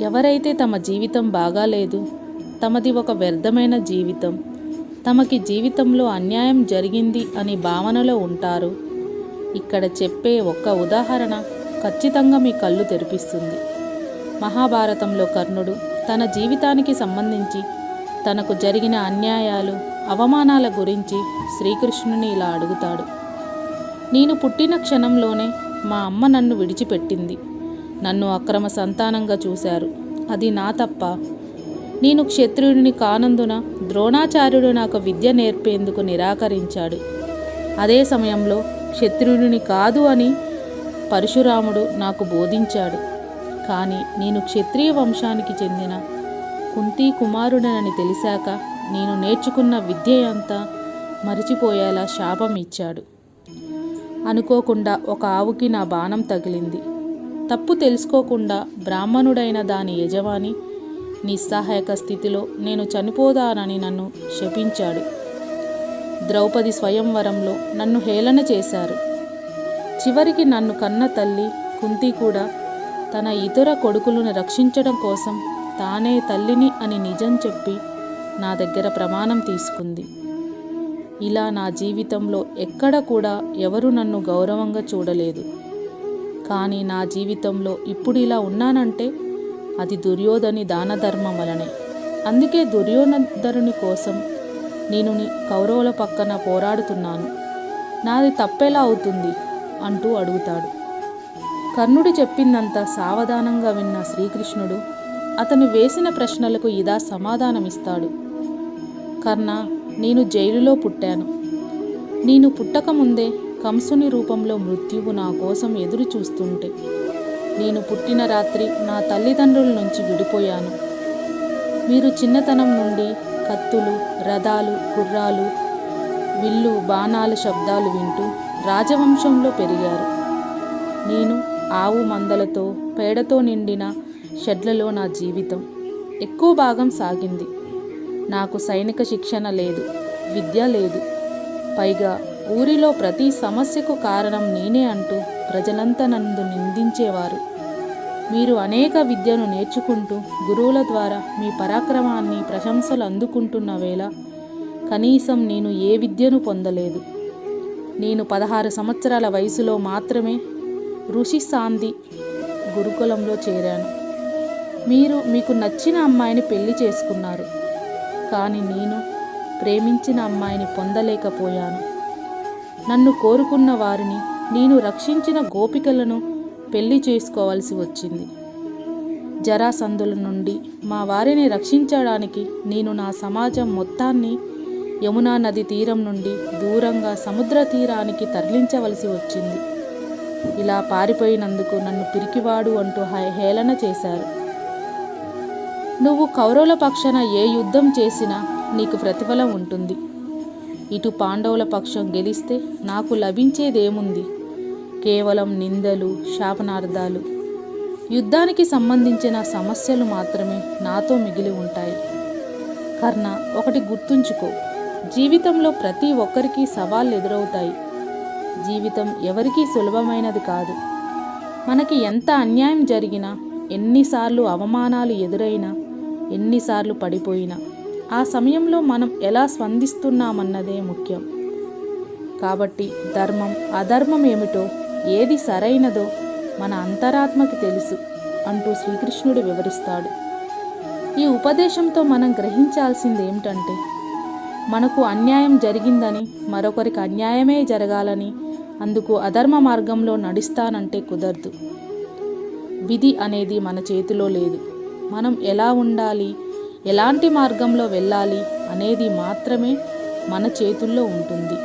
ఎవరైతే తమ జీవితం బాగాలేదు తమది ఒక వ్యర్థమైన జీవితం. తమకి జీవితంలో అన్యాయం జరిగింది అని భావనలో ఉంటారు. ఇక్కడ చెప్పే ఒక్క ఉదాహరణ ఖచ్చితంగా మీ కళ్ళు తెరిపిస్తుంది. మహాభారతంలో కర్ణుడు తన జీవితానికి సంబంధించి తనకు జరిగిన అన్యాయాలు అవమానాల గురించి శ్రీకృష్ణుని ఇలా అడుగుతాడు. నేను పుట్టిన క్షణంలోనే మా అమ్మ నన్ను విడిచిపెట్టింది. నన్ను అక్రమ సంతానంగా చూశారు. అది నా తప్ప. నేను క్షత్రియుడిని కానందున ద్రోణాచార్యుడు నాకు విద్య నేర్పేందుకు నిరాకరించాడు. అదే సమయంలో క్షత్రియుడిని కాదు అని పరశురాముడు నాకు బోధించాడు. కానీ నేను క్షత్రియ వంశానికి చెందిన కుంతి కుమారుడనని తెలిసాక నేను నేర్చుకున్న విద్య అంతా మరిచిపోయేలా శాపం ఇచ్చాడు. అనుకోకుండా ఒక ఆవుకి నా బాణం తగిలింది. తప్పు తెలుసుకోకుండా బ్రాహ్మణుడైన దాని యజమాని నిస్సహాయక స్థితిలో నేను చనిపోదానని నన్ను శపించాడు. ద్రౌపది స్వయంవరంలో నన్ను హేళన చేశారు. చివరికి నన్ను కన్న తల్లి కుంతి కూడా తన ఇతర కొడుకులను రక్షించడం కోసం తానే తల్లిని అని నిజం చెప్పి నా దగ్గర ప్రమాణం తీసుకుంది. ఇలా నా జీవితంలో ఎక్కడ కూడా ఎవరు నన్ను గౌరవంగా చూడలేదు. కానీ నా జీవితంలో ఇప్పుడు ఇలా ఉన్నానంటే అది దుర్యోధని దాన ధర్మం వలనే. అందుకే దుర్యోధరుని కోసం నేను కౌరవుల పక్కన పోరాడుతున్నాను. నాది తప్పెలా అవుతుంది? అంటూ అడుగుతాడు. కర్ణుడు చెప్పిందంతా సావధానంగా విన్న శ్రీకృష్ణుడు అతను వేసిన ప్రశ్నలకు ఇదా సమాధానమిస్తాడు. కర్ణ నేను జైలులో పుట్టాను. నేను పుట్టకముందే కంసుని రూపంలో మృత్యువు నా కోసం ఎదురు చూస్తుంటే నేను పుట్టిన రాత్రి నా తల్లిదండ్రుల నుంచి విడిపోయాను. మీరు చిన్నతనం నుండి కత్తులు రథాలు గుర్రాలు విల్లు బాణాల శబ్దాలు వింటూ రాజవంశంలో పెరిగారు. నేను ఆవు మందలతో పేడతో నిండిన షెడ్లలో నా జీవితం ఎక్కువ భాగం సాగింది. నాకు సైనిక శిక్షణ లేదు విద్య లేదు. పైగా ఊరిలో ప్రతి సమస్యకు కారణం నేనే అంటూ ప్రజలంతా నన్ను నిందించేవారు. మీరు అనేక విద్యను నేర్చుకుంటూ గురువుల ద్వారా మీ పరాక్రమాన్ని ప్రశంసలు అందుకుంటున్న వేళ కనీసం నేను ఏ విద్యను పొందలేదు. నేను పదహారు సంవత్సరాల వయసులో మాత్రమే ఋషి శాంతి గురుకులంలో చేరాను. మీరు మీకు నచ్చిన అమ్మాయిని పెళ్ళి చేసుకున్నారు. కానీ నేను ప్రేమించిన అమ్మాయిని పొందలేకపోయాను. నన్ను కోరుకున్న వారిని నేను రక్షించిన గోపికలను పెళ్ళి చేసుకోవాల్సి వచ్చింది. జరాసంధుల నుండి మా వారిని రక్షించడానికి నేను నా సమాజం మొత్తాన్ని యమునా నది తీరం నుండి దూరంగా సముద్ర తీరానికి తరలించవలసి వచ్చింది. ఇలా పారిపోయినందుకు నన్ను పిరికివాడు అంటూ హేళన చేశారు. నువ్వు కౌరవుల పక్షాన ఏ యుద్ధం చేసినా నీకు ప్రతిఫలం ఉంటుంది. ఇటు పాండవుల పక్షం గెలిస్తే నాకు లభించేదేముంది? కేవలం నిందలు శాపనార్థాలు. యుద్ధానికి సంబంధించిన సమస్యలు మాత్రమే నాతో మిగిలి ఉంటాయి. కర్ణ ఒకటి గుర్తుంచుకో. జీవితంలో ప్రతి ఒక్కరికి సవాళ్ళు ఎదురవుతాయి. జీవితం ఎవరికీ సులభమైనది కాదు. మనకి ఎంత అన్యాయం జరిగినా ఎన్నిసార్లు అవమానాలు ఎదురైనా ఎన్నిసార్లు పడిపోయినా ఆ సమయంలో మనం ఎలా స్పందిస్తున్నామన్నదే ముఖ్యం. కాబట్టి ధర్మం అధర్మం ఏమిటో ఏది సరైనదో మన అంతరాత్మకి తెలుసు అంటూ శ్రీకృష్ణుడు వివరిస్తాడు. ఈ ఉపదేశంతో మనం గ్రహించాల్సింది ఏమిటంటే మనకు అన్యాయం జరిగిందని మరొకరికి అన్యాయమే జరగాలని అందుకు అధర్మ మార్గంలో నడుస్తానంటే కుదరదు. విధి అనేది మన చేతిలో లేదు. మనం ఎలా ఉండాలి? ఎలాంటి మార్గంలో వెళ్ళాలి అనేది మాత్రమే మన చేతుల్లో ఉంటుంది.